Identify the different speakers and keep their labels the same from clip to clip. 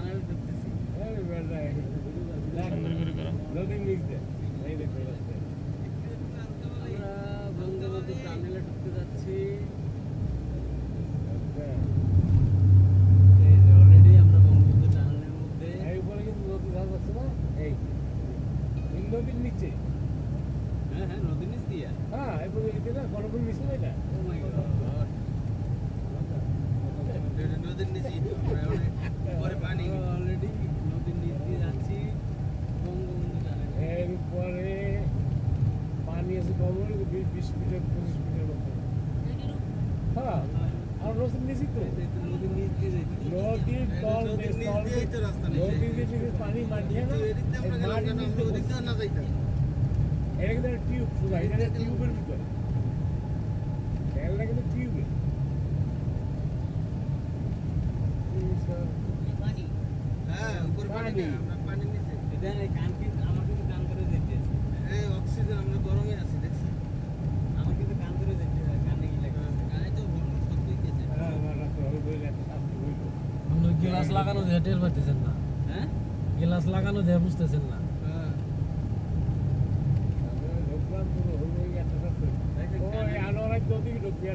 Speaker 1: টানেলে ঢুকতেছি
Speaker 2: সুন্দর করে করো।
Speaker 3: নদীর নিচ দিয়ে। এই দেখো
Speaker 1: আমরা বঙ্গবন্ধু টানেলে ঢুকতে যাচ্ছি।
Speaker 3: আচ্ছা।
Speaker 1: এই যে অলরেডি আমরা বঙ্গবন্ধু টানেলের মধ্যে।
Speaker 3: এই উপরে কিন্তু নদী ধার না? এই। এই নদীর নিচে।
Speaker 1: হ্যাঁ হ্যাঁ নদীর নিচ দিয়ে?
Speaker 3: হ্যাঁ এরপরে এটা না গণপুর মিছিল এটা?
Speaker 1: ও মাই গড
Speaker 4: নদীর নিচে পরে পানি।
Speaker 1: অলরেডি নদীর নিচ দিয়ে যাচ্ছি।
Speaker 3: এর উপরে পানি আছে কমর বিশ মিটার পঁচিশ মিটার মতো। হ্যাঁ আর নদীর নিচে তো।
Speaker 1: নদীর নিচ দিয়ে যাইতেছি।
Speaker 3: নদীর তল
Speaker 4: নদীর নিচ দিয়েই তো রাস্তা নিচে।
Speaker 3: নদীর নিচে পানি মাটিয়ে না
Speaker 4: এদিক আমরা
Speaker 3: এই
Speaker 4: গেলাম
Speaker 3: মাটির
Speaker 4: কেন?
Speaker 3: নিচে
Speaker 4: আমরা ওদিক দিয়ে না যাইতাম।
Speaker 3: এটা কিন্তু টিউব এটা টিউবের ভিতরে। খেয়ালটা কিন্তু টিউবে
Speaker 5: গ্লাস লাগানো দিয়ে টের পাইতেছেন না?
Speaker 1: হ্যাঁ?
Speaker 5: গ্লাস লাগানো দিয়ে বুঝতেছেন না?
Speaker 4: হ্যাঁ।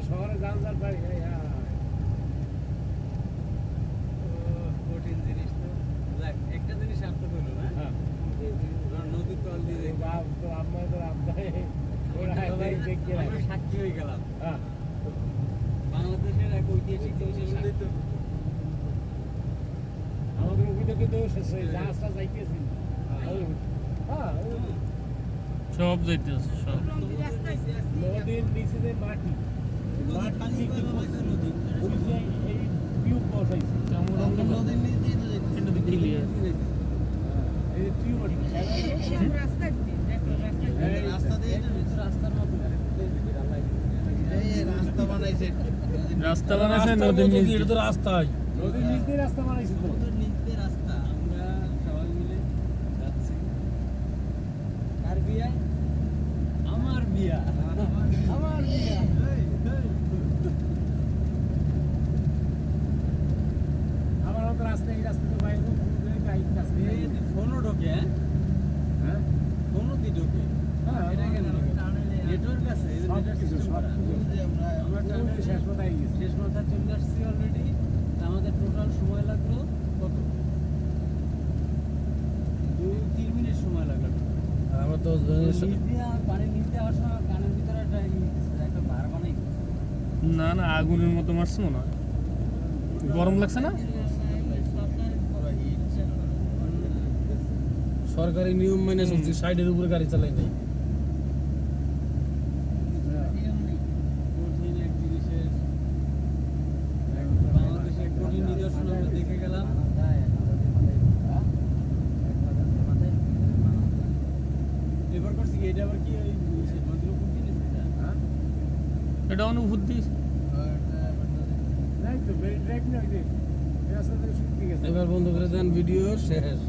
Speaker 3: শহরে যান যান পারি। হ্যাঁ
Speaker 1: কঠিন জিনিস তো দেখ একটা জিনিস সার্থক হলো না
Speaker 3: হ্যাঁ
Speaker 1: আমরা নদীর তল দিয়ে
Speaker 3: এই
Speaker 1: যাই
Speaker 3: বাপ তো আম্মা তো আব্বাই ওরা দেখ দেখতে
Speaker 1: আমরা
Speaker 3: আমাদের ওখানে কিন্তু জাহাজটা যাইতেছিল হ্যাঁ
Speaker 2: সব। যাইতেছে সব
Speaker 3: নদীর নিচে যে মাটি মাটি
Speaker 4: নদী
Speaker 3: এই টিউব বসাইছে
Speaker 2: কেমন
Speaker 4: আমরা নদীর নিচ দিয়ে তো যাইতাছি
Speaker 2: এটা তো ক্লিয়ার
Speaker 3: এই যে টিউব
Speaker 4: এই রাস্তা এই রাস্তা বানাইছে
Speaker 2: রাস্তা বানাইছে
Speaker 5: রাস্তার
Speaker 2: নদীর নিচ দিয়ে।
Speaker 5: তো রাস্তায়।
Speaker 3: নদীর নিচ দিয়ে রাস্তা বানাইছে তো।
Speaker 1: সমুদ্রের নিচ দিয়ে রাস্তা আমরা সবাই মিলে যাচ্ছি। কার বিয়া। আমার বিয়া। আমার বিয়া
Speaker 3: আমার মতো রাস্তা এই রাস্তা তো বাইরে বাইক রাস্তা
Speaker 1: এই যে ফোনও ঢোকে হ্যাঁ
Speaker 3: হ্যাঁ
Speaker 1: ফোনও দি ঢোকে
Speaker 3: হ্যাঁ,
Speaker 1: এটা কেন নেটওয়ার্ক আছে এই যে
Speaker 3: সব
Speaker 1: নেটওয়ার্ক
Speaker 2: না না, আগুনের মতো মারছে হয় গরম লাগছে না?
Speaker 5: সরকারি নিয়ম মেনে চলছি, সাইডের উপরে গাড়ি চালাই নাই
Speaker 1: কঠিন এক জিনিসের বাংলাদেশের কঠিন নিদর্শন আমরা দেখে গেলাম এবার করছি কি এটা আবার কি ওই এটা?
Speaker 3: হ্যাঁ
Speaker 2: এটা অনুভূতি
Speaker 3: নাই তো বেরি ড্রাইভ না ওই যে। এই রাস্তা থেকে শুকিয়ে গেছে।
Speaker 5: এবার বন্ধ করে দেন ভিডিও শেষ।